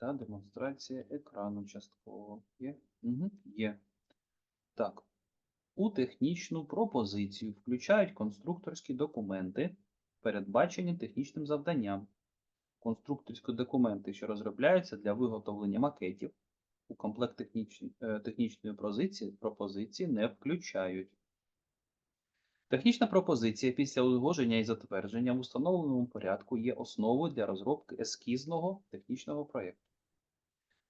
та демонстрація екрану частково. Є? Угу. Є. Так. У технічну пропозицію включають конструкторські документи, передбачені технічним завданням. Конструкторські документи, що розробляються для виготовлення макетів, у комплект технічної, е, технічної пропозиції, пропозиції не включають. Технічна пропозиція після узгодження і затвердження в установленому порядку є основою для розробки ескізного технічного проєкту.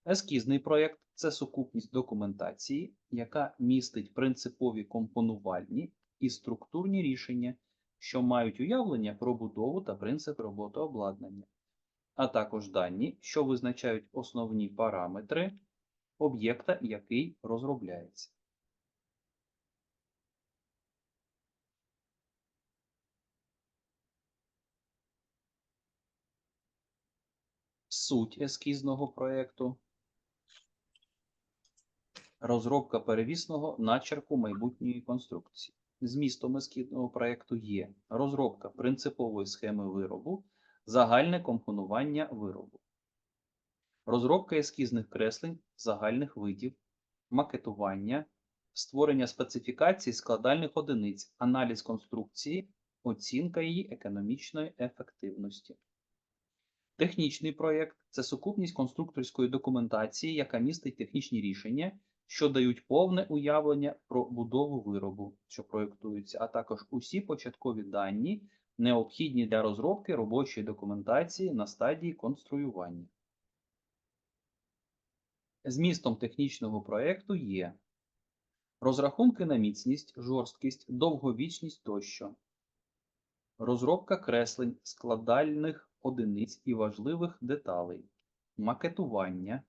Ескізний проєкт це сукупність документації, яка містить принципові компонувальні і структурні рішення, що мають уявлення про будову та принцип роботи обладнання, а також дані, що визначають основні параметри об'єкта, який розробляється. Суть ескізного проєкту. Розробка перевісного начерку майбутньої конструкції. Змістом ескізного проєкту є розробка принципової схеми виробу, загальне компонування виробу, розробка ескізних креслень загальних видів, макетування, створення специфікацій складальних одиниць, аналіз конструкції, оцінка її економічної ефективності. Технічний проєкт це сукупність конструкторської документації, яка містить технічні рішення, що дають повне уявлення про будову виробу, що проєктується, а також усі початкові дані, необхідні для розробки робочої документації на стадії конструювання. Змістом технічного проєкту є розрахунки на міцність, жорсткість, довговічність тощо, розробка креслень складальних одиниць і важливих деталей, макетування,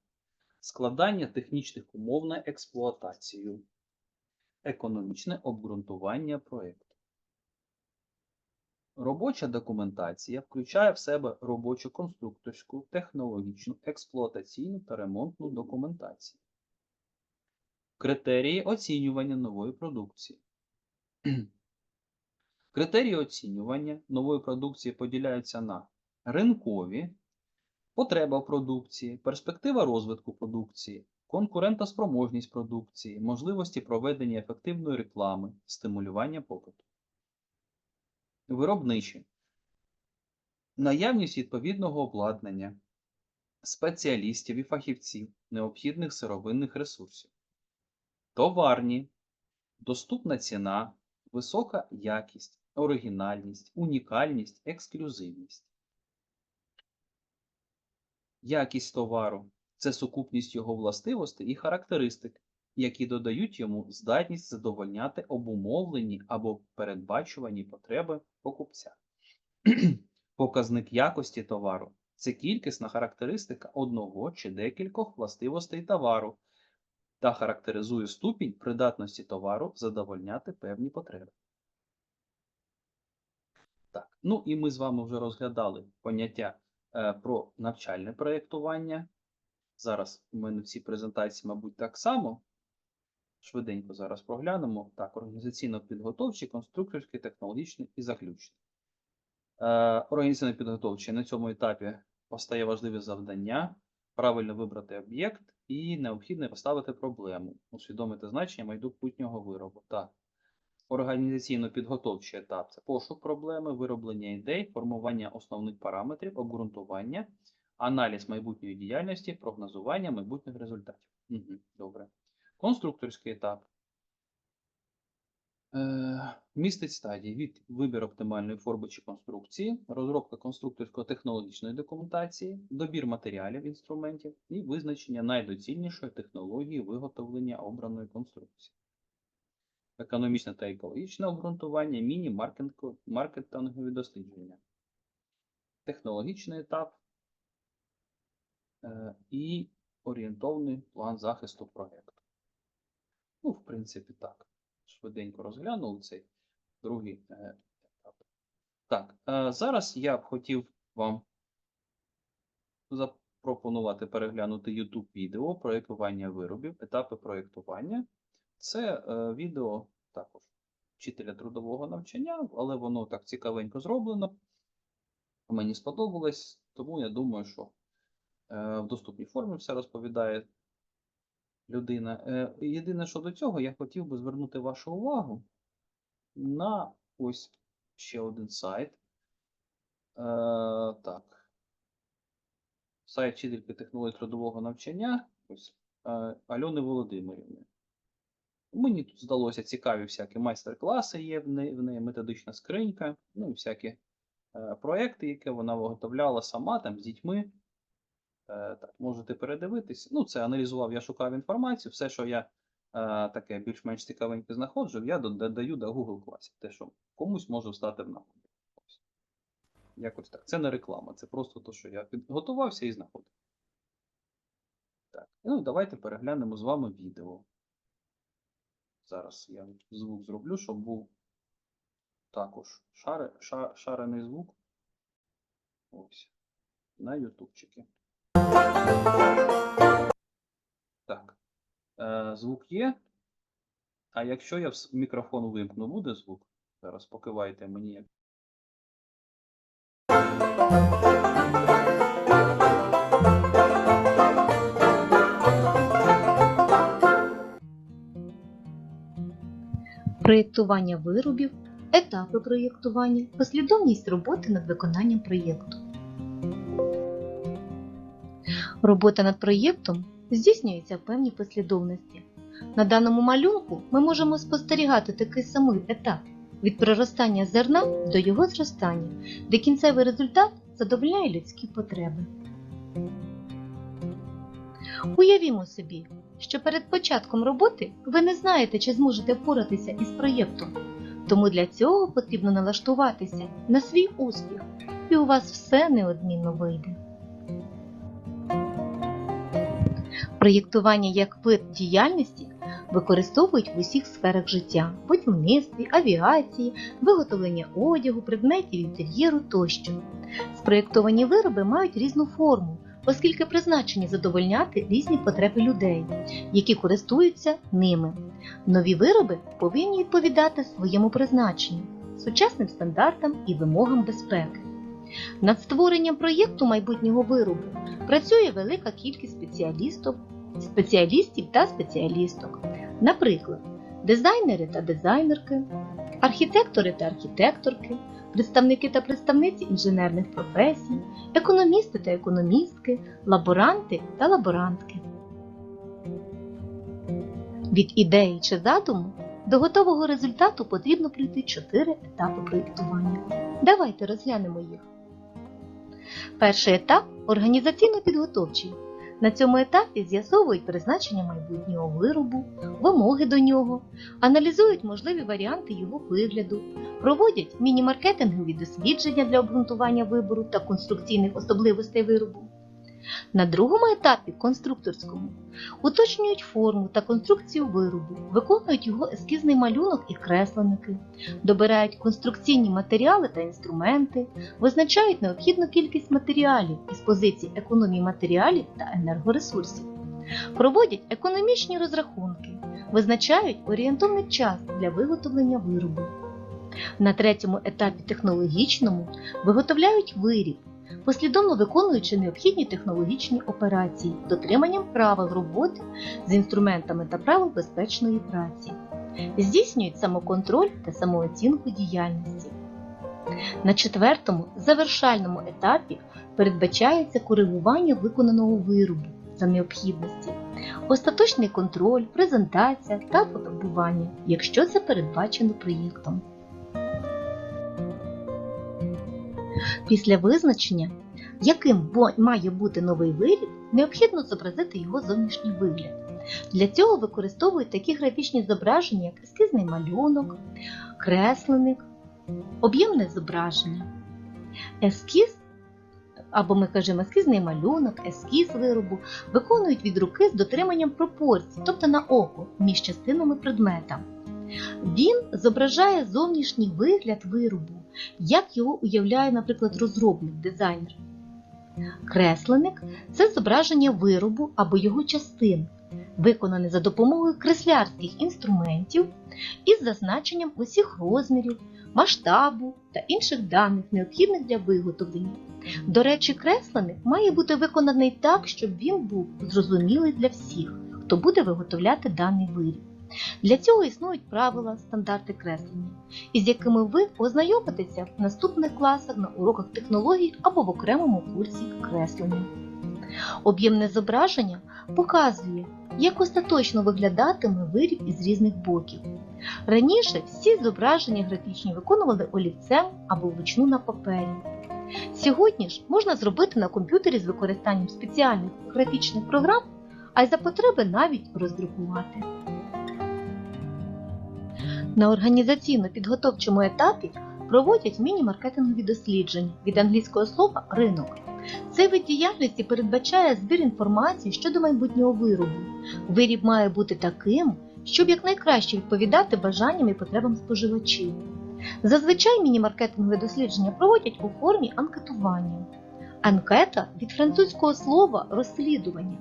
складання технічних умов на експлуатацію, економічне обґрунтування проєкту. Робоча документація включає в себе робочу конструкторську, технологічну, експлуатаційну та ремонтну документацію. Критерії оцінювання нової продукції. Критерії оцінювання нової продукції поділяються на ринкові, потреба в продукції, перспектива розвитку продукції, конкурентоспроможність продукції, можливості проведення ефективної реклами, стимулювання попиту. Виробничі. Наявність відповідного обладнання, спеціалістів і фахівців, необхідних сировинних ресурсів. Товарні, доступна ціна, висока якість, оригінальність, унікальність, ексклюзивність. Якість товару це сукупність його властивостей і характеристик, які додають йому здатність задовольняти обумовлені або передбачувані потреби покупця. Показник якості товару це кількісна характеристика одного чи декількох властивостей товару та характеризує ступінь придатності товару задовольняти певні потреби. Так, ну і ми з вами вже розглядали поняття про навчальне проєктування. Зараз у мене всі презентації, мабуть, так само. Швиденько зараз проглянемо. Так, організаційно-підготовчий, конструкторський, технологічний і заключний. Е, Організаційно-підготовчий на цьому етапі постає важливе завдання, правильно вибрати об'єкт і необхідно поставити проблему, усвідомити значення майбутнього виробу. Так. Організаційно-підготовчий етап це пошук проблеми, вироблення ідей, формування основних параметрів, обґрунтування, аналіз майбутньої діяльності, прогнозування майбутніх результатів. Угу, добре. Конструкторський етап. Е, містить стадії від вибір оптимальної форми чи конструкції, розробка конструкторсько-технологічної документації, добір матеріалів інструментів і визначення найдоцільнішої технології виготовлення обраної конструкції. Економічне та екологічне обґрунтування, міні-маркетингові дослідження. Технологічний етап е, і орієнтовний план захисту проєкту. Ну, в принципі, так швиденько розглянули цей другий е, етап. Так, е, зараз я б хотів вам запропонувати переглянути YouTube відео проєктування виробів, етапи проєктування. Це е, відео також вчителя трудового навчання, але воно так цікавенько зроблено. Мені сподобалось, тому я думаю, що Е, В доступній формі все розповідає людина. Е, Єдине, що до цього, я хотів би звернути вашу увагу на ось ще один сайт. Так. Сайт вчительки технологій трудового навчання ось, Альони Володимирівни. Мені тут здалося цікаві всякі майстер-класи є в неї, в неї методична скринька, ну і всякі е, проекти, які вона виготовляла сама там з дітьми. Е, так, можете передивитись. Ну, це аналізував, я шукав інформацію. Все, що я е, таке більш-менш цікавеньке знаходжу, я додаю до Google класів. Те, що комусь може стати в нагоді. Якось так. Це не реклама, це просто те, що я підготувався і знаходив. Так, ну давайте переглянемо з вами відео. Зараз я звук зроблю, щоб був також шари, ша, шарений звук. Ось. На ютубчики. Так. Е, звук є. А якщо я в мікрофон вимкну, буде звук? Зараз покивайте мені. Проєктування виробів, етапи проєктування, послідовність роботи над виконанням проєкту. Робота над проєктом здійснюється в певній послідовності. На даному малюнку ми можемо спостерігати такий самий етап від проростання зерна до його зростання, де кінцевий результат задовольняє людські потреби. Уявімо собі, що перед початком роботи ви не знаєте, чи зможете впоратися із проєктом. Тому для цього потрібно налаштуватися на свій успіх, і у вас все неодмінно вийде. Проєктування як вид діяльності використовують в усіх сферах життя будівництві, авіації, виготовлення одягу, предметів інтер'єру тощо. Спроєктовані вироби мають різну форму, оскільки призначені задовольняти різні потреби людей, які користуються ними. Нові вироби повинні відповідати своєму призначенню, сучасним стандартам і вимогам безпеки. Над створенням проєкту майбутнього виробу працює велика кількість спеціалістів, спеціалістів та спеціалісток, наприклад, дизайнери та дизайнерки, архітектори та архітекторки, представники та представниці інженерних професій, економісти та економістки, лаборанти та лаборантки. Від ідеї чи задуму до готового результату потрібно пройти чотири етапи проєктування. Давайте розглянемо їх. Перший етап організаційно-підготовчий. На цьому етапі з'ясовують призначення майбутнього виробу, вимоги до нього, аналізують можливі варіанти його вигляду, проводять міні-маркетингові дослідження для обґрунтування вибору та конструкційних особливостей виробу. На другому етапі конструкторському уточнюють форму та конструкцію виробу, виконують його ескізний малюнок і кресленники, добирають конструкційні матеріали та інструменти, визначають необхідну кількість матеріалів із позицій економії матеріалів та енергоресурсів, проводять економічні розрахунки, визначають орієнтовний час для виготовлення виробу. На третьому етапі технологічному виготовляють виріб, послідовно виконуючи необхідні технологічні операції, дотриманням правил роботи з інструментами та правил безпечної праці, здійснюють самоконтроль та самооцінку діяльності. На четвертому завершальному етапі передбачається коригування виконаного виробу за необхідності, остаточний контроль, презентація та фотографування, якщо це передбачено проєктом. Після визначення, яким має бути новий виріб, необхідно зобразити його зовнішній вигляд. Для цього використовують такі графічні зображення, як ескізний малюнок, кресленик, об'ємне зображення. Ескіз, або ми кажемо ескізний малюнок, ескіз виробу, виконують від руки з дотриманням пропорцій, тобто на око, між частинами предмета. Він зображає зовнішній вигляд виробу, як його уявляє, наприклад, розробник, дизайнер. Кресленик це зображення виробу або його частин, виконане за допомогою креслярських інструментів із зазначенням усіх розмірів, масштабу та інших даних, необхідних для виготовлення. До речі, кресленик має бути виконаний так, щоб він був зрозумілий для всіх, хто буде виготовляти даний виріб. Для цього існують правила, стандарти креслення, із якими ви ознайомитеся в наступних класах на уроках технологій або в окремому курсі креслення. Об'ємне зображення показує, як остаточно виглядатиме виріб із різних боків. Раніше всі зображення графічні виконували олівцем або вручну на папері. Сьогодні ж можна зробити на комп'ютері з використанням спеціальних графічних програм, а й за потреби навіть роздрукувати. На організаційно-підготовчому етапі проводять міні-маркетингові дослідження від англійського слова ринок. Цей вид діяльності передбачає збір інформації щодо майбутнього виробу. Виріб має бути таким, щоб якнайкраще відповідати бажанням і потребам споживачів. Зазвичай міні-маркетингові дослідження проводять у формі анкетування. Анкета від французького слова розслідування.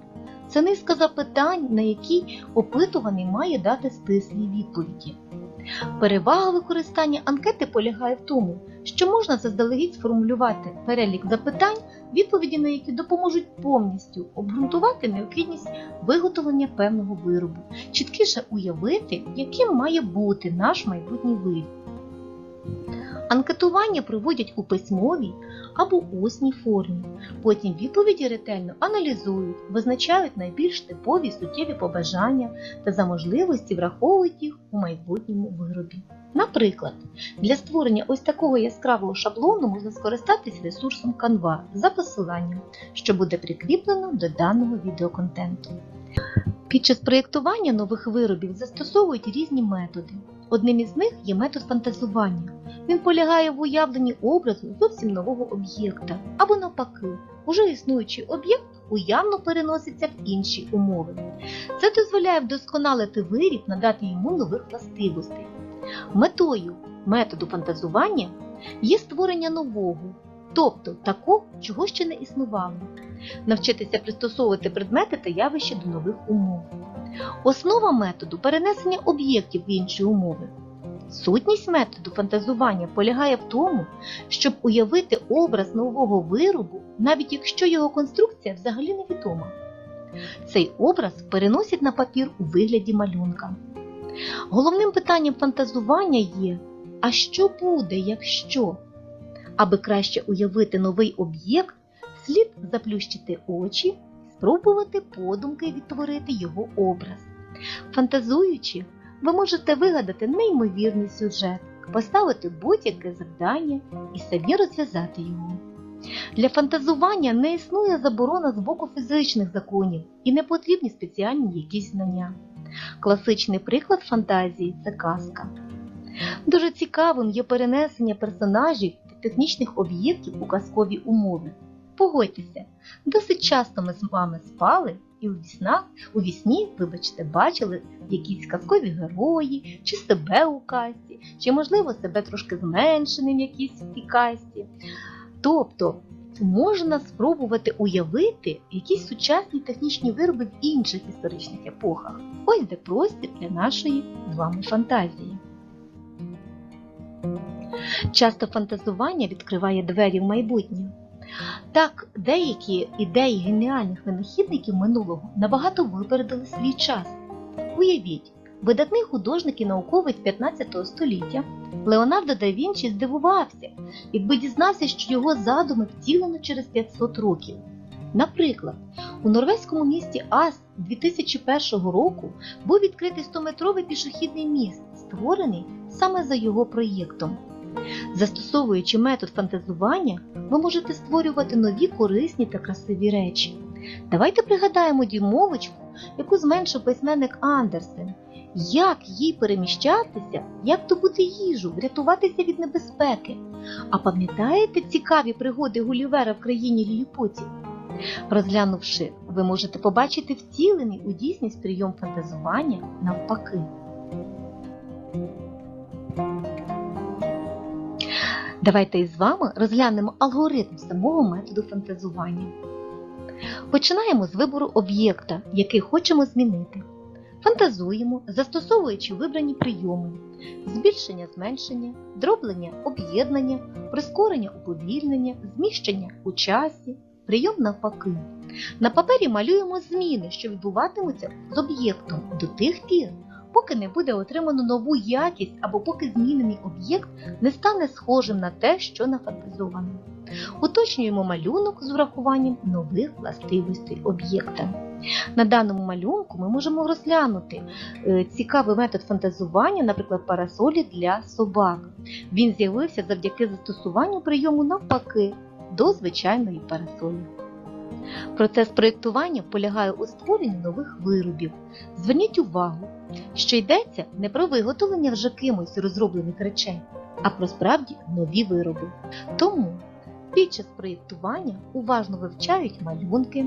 Це низка запитань, на які опитуваний має дати стислі відповіді. Перевага використання анкети полягає в тому, що можна заздалегідь сформулювати перелік запитань, відповіді на які допоможуть повністю обґрунтувати необхідність виготовлення певного виробу, чіткіше уявити, яким має бути наш майбутній виріб. Анкетування проводять у письмовій або усній формі. Потім відповіді ретельно аналізують, визначають найбільш типові суттєві побажання та за можливості враховують їх у майбутньому виробі. Наприклад, для створення ось такого яскравого шаблону можна скористатись ресурсом Canva за посиланням, що буде прикріплено до даного відеоконтенту. Під час проєктування нових виробів застосовують різні методи. Одним із них є метод фантазування. Він полягає в уявленні образу зовсім нового об'єкта, або навпаки, уже існуючий об'єкт уявно переноситься в інші умови. Це дозволяє вдосконалити виріб, надати йому нових властивостей. Метою методу фантазування є створення нового, тобто такого, чого ще не існувало, навчитися пристосовувати предмети та явища до нових умов. Основа методу перенесення об'єктів в інші умови. Сутність методу фантазування полягає в тому, щоб уявити образ нового виробу, навіть якщо його конструкція взагалі невідома. Цей образ переносять на папір у вигляді малюнка. Головним питанням фантазування є: а що буде, якщо? Аби краще уявити новий об'єкт, слід заплющити очі спробувати подумки відтворити його образ. Фантазуючи, ви можете вигадати неймовірний сюжет, поставити будь-яке завдання і самі розв'язати його. Для фантазування не існує заборона з боку фізичних законів і не потрібні спеціальні якісь знання. Класичний приклад фантазії це казка. Дуже цікавим є перенесення персонажів та технічних об'єктів у казкові умови. Погодьтеся, досить часто ми з вами спали і у віснах, у вісні, вибачте, бачили якісь казкові герої, чи себе у казці, чи, можливо, себе трошки зменшеним в якійсь казці. Тобто можна спробувати уявити якісь сучасні технічні вироби в інших історичних епохах. Ось де простір для нашої з вами фантазії. Часто фантазування відкриває двері в майбутнє. Так, деякі ідеї геніальних винахідників минулого набагато випередили свій час. Уявіть, видатний художник і науковець 15 століття Леонардо да Вінчі здивувався, якби дізнався, що його задуми втілено через 500 років. Наприклад, у норвезькому місті Ас 2001 року був відкритий 100-метровий пішохідний міст, створений саме за його проєктом. Застосовуючи метод фантазування, ви можете створювати нові корисні та красиві речі. Давайте пригадаємо дюймовочку, яку зменшив письменник Андерсен. Як їй переміщатися, як добути їжу, врятуватися від небезпеки. А пам'ятаєте цікаві пригоди Гулівера в країні ліліпутів? Розглянувши, ви можете побачити втілений у дійсність прийом фантазування навпаки. Давайте із вами розглянемо алгоритм самого методу фантазування. Починаємо з вибору об'єкта, який хочемо змінити. Фантазуємо, застосовуючи вибрані прийоми: збільшення зменшення, дроблення об'єднання, прискорення уповільнення, зміщення у часі, прийом навпаки. На папері малюємо зміни, що відбуватимуться з об'єктом до тих пір, поки не буде отримано нову якість або поки змінений об'єкт не стане схожим на те, що нафантазовано. Уточнюємо малюнок з врахуванням нових властивостей об'єкта. На даному малюнку ми можемо розглянути е, цікавий метод фантазування, наприклад, парасолі для собак. Він з'явився завдяки застосуванню прийому навпаки до звичайної парасолі. Процес проєктування полягає у створенні нових виробів. Зверніть увагу, що йдеться не про виготовлення вже кимось розроблених речей, а про справді нові вироби. Тому під час проєктування уважно вивчають малюнки,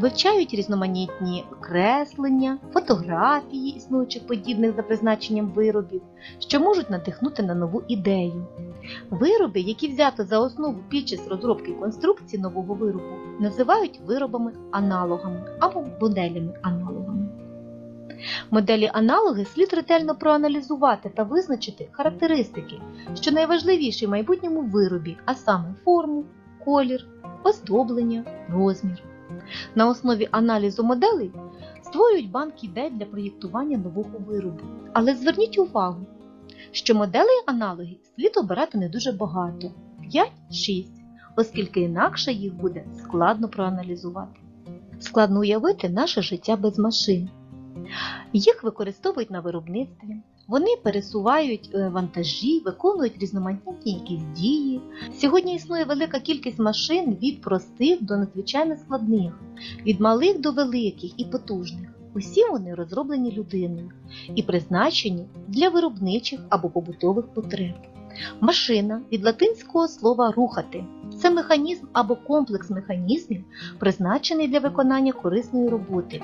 вивчають різноманітні креслення, фотографії існуючих подібних за призначенням виробів, що можуть надихнути на нову ідею. Вироби, які взято за основу під час розробки конструкції нового виробу, називають виробами-аналогами або моделями-аналогами. Моделі аналоги слід ретельно проаналізувати та визначити характеристики, що найважливіші в майбутньому виробі, а саме форму, колір, оздоблення, розмір. На основі аналізу моделей створюють банк ідей для проєктування нового виробу. Але зверніть увагу, що моделей аналогів слід обирати не дуже багато 5-6, оскільки інакше їх буде складно проаналізувати. Складно уявити наше життя без машин. Їх використовують на виробництві, вони пересувають е, вантажі, виконують різноманітні якісь дії. Сьогодні існує велика кількість машин від простих до надзвичайно складних, від малих до великих і потужних. Усі вони розроблені людиною і призначені для виробничих або побутових потреб. Машина від латинського слова рухати це механізм або комплекс механізмів, призначений для виконання корисної роботи.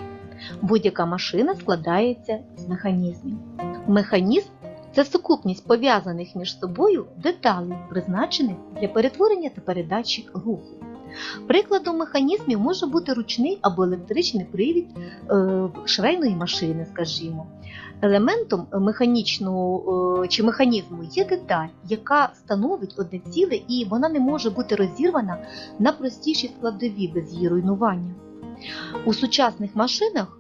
Будь-яка машина складається з механізмів. Механізм це сукупність пов'язаних між собою деталей, призначених для перетворення та передачі руху. Прикладом механізмів може бути ручний або електричний привід е, швейної машини, скажімо. Елементом механічного е, чи механізму є деталь, яка становить одне ціле і вона не може бути розірвана на простіші складові без її руйнування. У сучасних машинах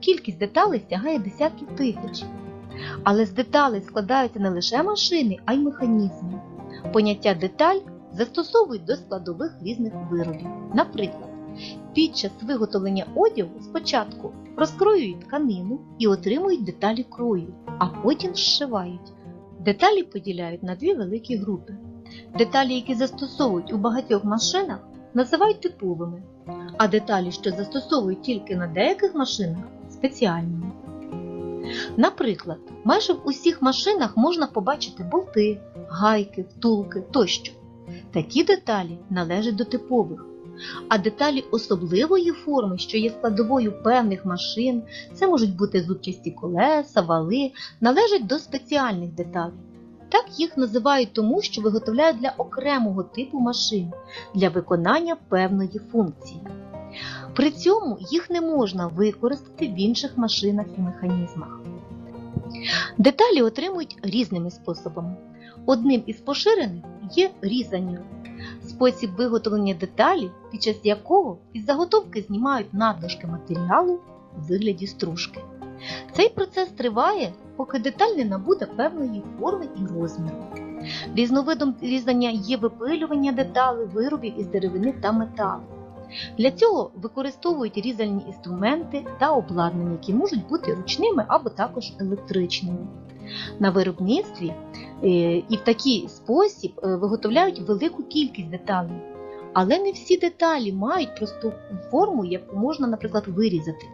кількість деталей сягає десятків тисяч. Але з деталей складаються не лише машини, а й механізми. Поняття деталь застосовують до складових різних виробів. Наприклад, під час виготовлення одягу спочатку розкроюють тканину і отримують деталі крою, а потім зшивають. Деталі поділяють на дві великі групи. Деталі, які застосовують у багатьох машинах, називають типовими, а деталі, що застосовують тільки на деяких машинах, спеціальними. Наприклад, майже в усіх машинах можна побачити болти, гайки, втулки тощо. Такі деталі належать до типових. А деталі особливої форми, що є складовою певних машин, це можуть бути зубчасті колеса, вали, належать до спеціальних деталей. Так їх називають тому, що виготовляють для окремого типу машин для виконання певної функції. При цьому їх не можна використати в інших машинах і механізмах. Деталі отримують різними способами. Одним із поширених є різання. Спосіб виготовлення деталі, під час якого із заготовки знімають надлишки матеріалу у вигляді стружки. Цей процес триває, поки деталь не набуде певної форми і розміру. Різновидом різання є випилювання деталей, виробів із деревини та металу. Для цього використовують різальні інструменти та обладнання, які можуть бути ручними або також електричними. На виробництві е, і в такий спосіб е, виготовляють велику кількість деталей. Але не всі деталі мають просту форму, яку можна, наприклад, вирізати.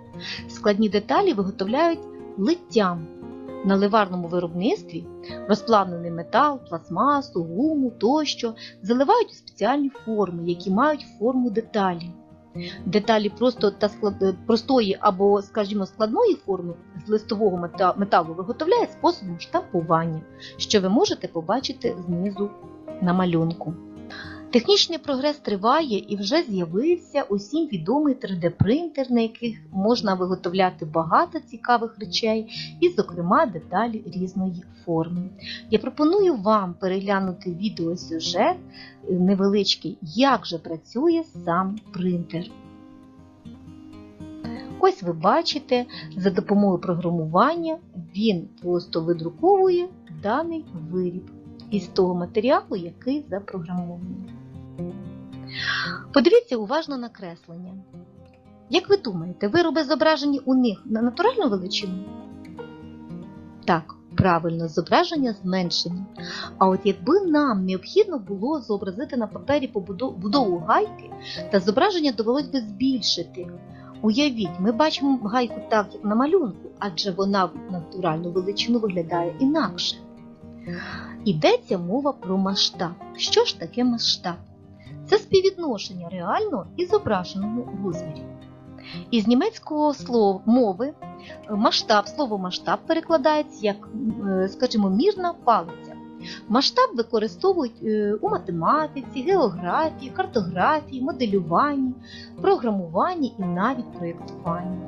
Складні деталі виготовляють литтям. На ливарному виробництві розплавлений метал, пластмасу, гуму тощо заливають у спеціальні форми, які мають форму деталі. Деталі просто та склад... простої або, скажімо, складної форми з листового мета- металу виготовляє способом штампування, що ви можете побачити знизу на малюнку. Технічний прогрес триває і вже з'явився усім відомий 3D-принтер, на яких можна виготовляти багато цікавих речей і, зокрема, деталі різної форми. Я пропоную вам переглянути відеосюжет е, невеличкий, як же працює сам принтер. Ось ви бачите, за допомогою програмування він просто видруковує даний виріб із того матеріалу, який запрограмований. Подивіться уважно на креслення. Як ви думаєте, вироби зображені у них на натуральну величину? Так, правильно, зображення зменшені. А от якби нам необхідно було зобразити на папері побудо- будову гайки, та зображення довелось би збільшити. Уявіть, ми бачимо гайку так, як на малюнку, адже вона в натуральну величину виглядає інакше. Йдеться мова про масштаб. Що ж таке масштаб? Це співвідношення реального і зображеного розмірів. Із німецького слова мови е, масштаб, слово масштаб перекладається як, е, скажімо, мірна палиця. Масштаб використовують е, у математиці, географії, картографії, моделюванні, програмуванні і навіть проєктуванні.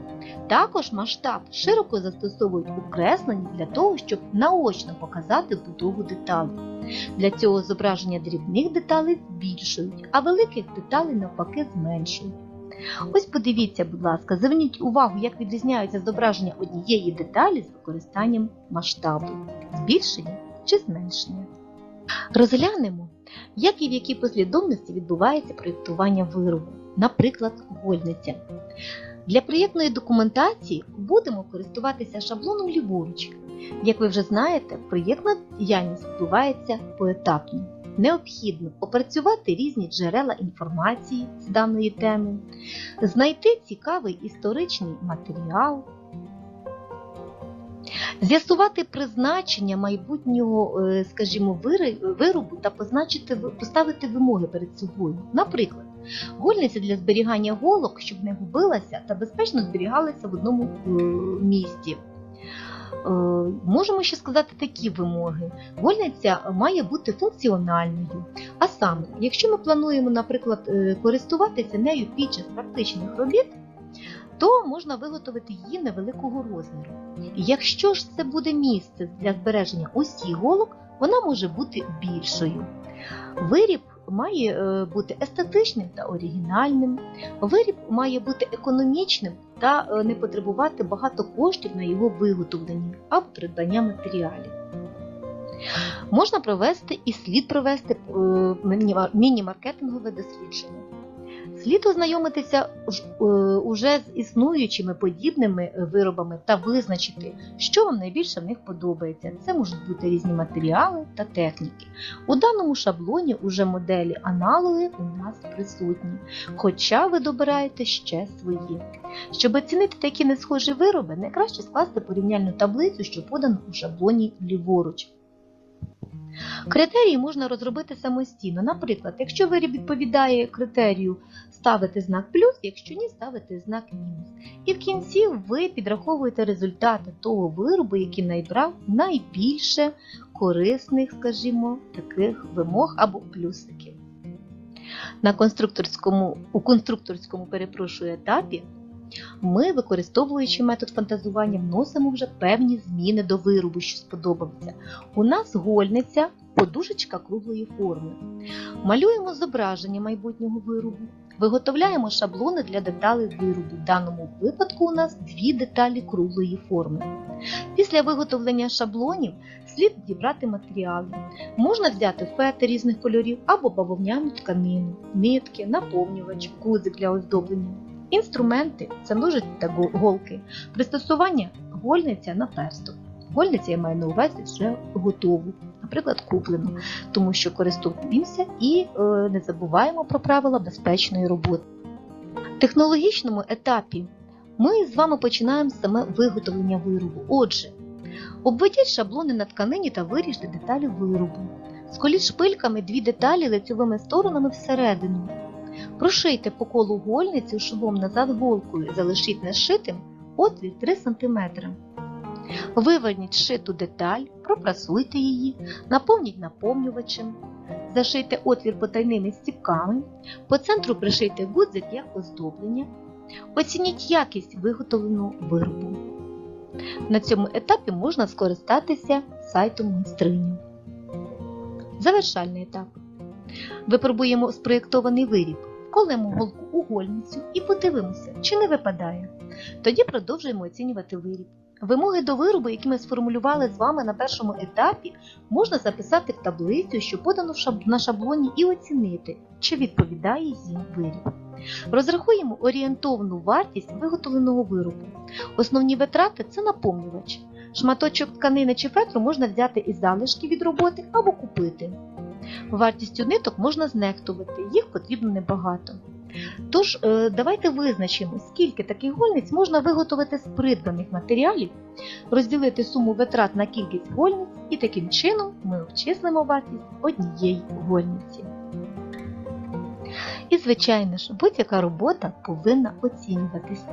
Також масштаб широко застосовують у кресленні для того, щоб наочно показати будову деталей. Для цього зображення дрібних деталей збільшують, а великих деталей навпаки зменшують. Ось подивіться, будь ласка, зверніть увагу, як відрізняються зображення однієї деталі з використанням масштабу збільшення чи зменшення. Розглянемо, як і в якій послідовності відбувається проєктування виробу, наприклад, гольниця. Для проєктної документації будемо користуватися шаблоном ліворуч. Як ви вже знаєте, проєктна діяльність відбувається поетапно. Необхідно опрацювати різні джерела інформації з даної теми, знайти цікавий історичний матеріал, з'ясувати призначення майбутнього, е, скажімо, виробу та позначити, ви- поставити вимоги перед собою. Наприклад, гольниця для зберігання голок, щоб не губилася та безпечно зберігалася в одному е, місці. Е, Можемо ще сказати такі вимоги. Гольниця має бути функціональною. А саме, якщо ми плануємо, наприклад, користуватися нею під час практичних робіт, то можна виготовити її невеликого розміру. Якщо ж це буде місце для збереження усіх голок, вона може бути більшою. Виріб має е, бути естетичним та оригінальним. Виріб має бути економічним та е, не потребувати багато коштів на його виготовлення або придбання матеріалів. Можна провести і слід провести е, міні-маркетингове дослідження. Слід ознайомитися е, уже з існуючими подібними е, виробами та визначити, що вам найбільше в них подобається. Це можуть бути різні матеріали та техніки. У даному шаблоні уже моделі аналоги у нас присутні, хоча ви добираєте ще свої. Щоб оцінити такі несхожі вироби, найкраще скласти порівняльну таблицю, що подана у шаблоні ліворуч. Критерії можна розробити самостійно. Наприклад, якщо виріб відповідає критерію ставити знак плюс, якщо ні, ставити знак мінус. І в кінці ви підраховуєте результати того виробу, який найбрав найбільше корисних, скажімо, таких вимог або плюсиків. На конструкторському, у конструкторському перепрошую етапі ми, використовуючи метод фантазування, вносимо вже певні зміни до виробу, що сподобався. У нас гольниця, подушечка круглої форми. Малюємо зображення майбутнього виробу. Виготовляємо шаблони для деталей виробу. В даному випадку у нас дві деталі круглої форми. Після виготовлення шаблонів слід дібрати матеріали. Можна взяти фети різних кольорів або бавовняну тканину, нитки, наповнювач, гудзик для оздоблення. Інструменти це ножиці та голки. Пристосування гольниця на персток. Гольниця я маю на увазі вже готову, наприклад, куплену, тому що користуємося і е, не забуваємо про правила безпечної роботи. В технологічному етапі ми з вами починаємо саме виготовлення виробу. Отже, обведіть шаблони на тканині та виріжте деталі виробу. Сколіть шпильками дві деталі лицьовими сторонами всередину. Прошийте по колу гольниці швом назад голкою, залишіть нешитим отвір 3 см. Виверніть шиту деталь, пропрасуйте її, наповніть наповнювачем. зашийте отвір потайними стіпками, по центру пришийте гудзик як оздоблення. Оцініть якість виготовленого виробу. На цьому етапі можна скористатися сайтом майстрині. Завершальний етап. Випробуємо спроєктований виріб, колемо голку у гольницю і подивимося, чи не випадає. Тоді продовжуємо оцінювати виріб. Вимоги до виробу, які ми сформулювали з вами на першому етапі, можна записати в таблицю, що подано на шаблоні, і оцінити, чи відповідає їм виріб. Розрахуємо орієнтовну вартість виготовленого виробу. Основні витрати це наповнювач. Шматочок тканини чи фетру можна взяти із залишки від роботи або купити. Вартістю ниток можна знехтувати, їх потрібно небагато. Тож, е, давайте визначимо, скільки таких гольниць можна виготовити з придбаних матеріалів, розділити суму витрат на кількість гольниць і таким чином ми обчислимо вартість однієї гольниці. І, звичайно ж, будь-яка робота повинна оцінюватись.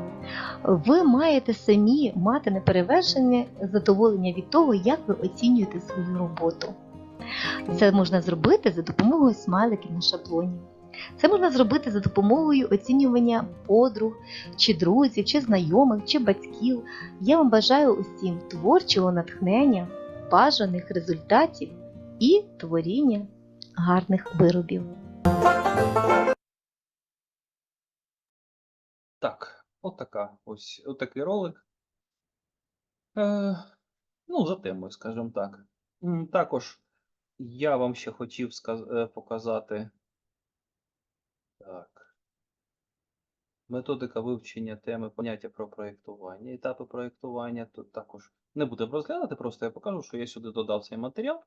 Ви маєте самі мати неперевершене задоволення від того, як ви оцінюєте свою роботу. Це можна зробити за допомогою смайликів на шаблоні. Це можна зробити за допомогою оцінювання подруг, чи друзів, чи знайомих, чи батьків. Я вам бажаю усім творчого натхнення, бажаних результатів і творіння гарних виробів. Так, от така ось отакий ролик. Е, ну, за темою, скажімо так. Також я вам ще хотів е, показати. Так. Методика вивчення теми поняття про проєктування, етапи проєктування. Тут також не будемо розглядати, просто я покажу, що я сюди додав цей матеріал.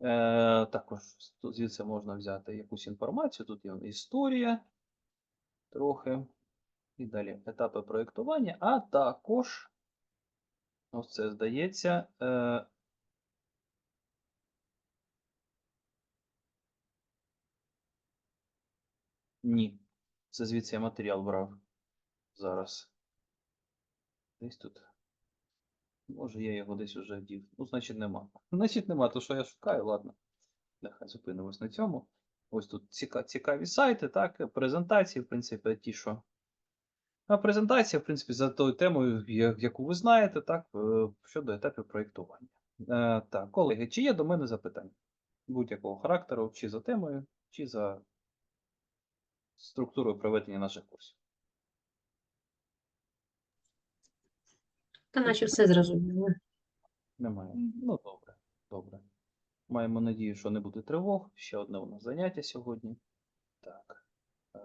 Е, також звідси можна взяти якусь інформацію. Тут є історія трохи. І далі етапи проєктування, а також, ось це здається, е, ні. Це звідси я матеріал брав зараз. Десь тут. Може, я його десь уже вдів. Ну, значить, нема. Значить, нема, то що я шукаю, ладно. Нехай зупинимось на цьому. Ось тут ціка- цікаві сайти, так, презентації, в принципі, ті, що а презентація, в принципі, за тою темою, яку ви знаєте, так, е, щодо етапів проєктування. Е, Так, колеги, чи є до мене запитання? Будь-якого характеру, чи за темою, чи за структурою проведення наших курсів. Та наче все зрозуміло. Немає. Ну, добре, добре. Маємо надію, що не буде тривог. Ще одне у нас заняття сьогодні. Так. е,